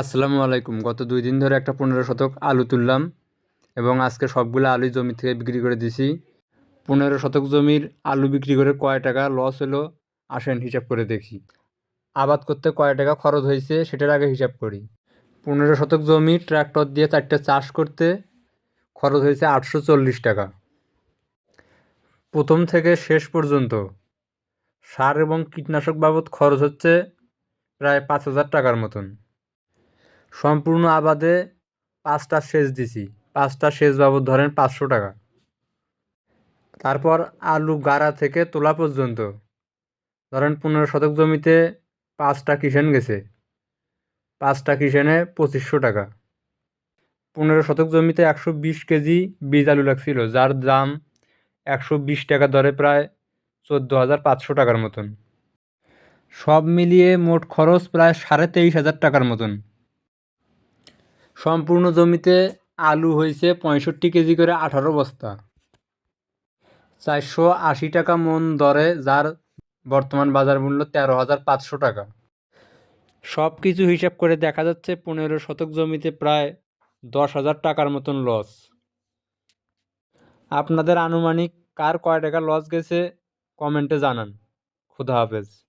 আসসালামু আলাইকুম। গত দুই দিন ধরে একটা পনেরো শতক আলু তুললাম এবং আজকে সবগুলো আলুই জমি থেকে বিক্রি করে দিছি। পনেরো শতক জমির আলু বিক্রি করে কয় টাকা লস হলো, আসেন হিসাব করে দেখি। আবাদ করতে কয় টাকা খরচ হয়েছে সেটার আগে হিসাব করি। পনেরো শতক জমি ট্র্যাক্টর দিয়ে চারটে চাষ করতে খরচ হয়েছে আটশো চল্লিশ টাকা। প্রথম থেকে শেষ পর্যন্ত সার এবং কীটনাশক বাবদ খরচ হচ্ছে প্রায় পাঁচ হাজার টাকার মতন। সম্পূর্ণ আবাদে পাঁচটা সেচ দিছি। পাঁচটা সেচ বাবদ ধরেন পাঁচশো টাকা। তারপর আলু গাড়া থেকে তোলা পর্যন্ত। ধরেন পনেরো শতক জমিতে পাঁচটা কিষেন গেছে। পাঁচটা কিষেনে পঁচিশশো টাকা। পনেরো শতক জমিতে একশো বিশ কেজি বীজ আলু লাগছিল, যার দাম একশো বিশ টাকা দরে প্রায় চোদ্দ হাজার পাঁচশো টাকার মতন। সব মিলিয়ে মোট খরচ প্রায় সাড়ে তেইশ হাজার টাকার মতন। সম্পূর্ণ জমিতে আলু হয়েছে পঁয়ষট্টি কেজি করে আঠারো বস্তা। চারশো আশি টাকা মন দরে, যার বর্তমান বাজার মূল্য তেরো হাজার পাঁচশো টাকা। সব কিছু হিসাব করে দেখা যাচ্ছে পনেরো শতক জমিতে প্রায় দশ হাজার টাকার মতন লস। আপনাদের আনুমানিক কার কয় টাকা লস গেছে কমেন্টে জানান। খুদা হাফেজ।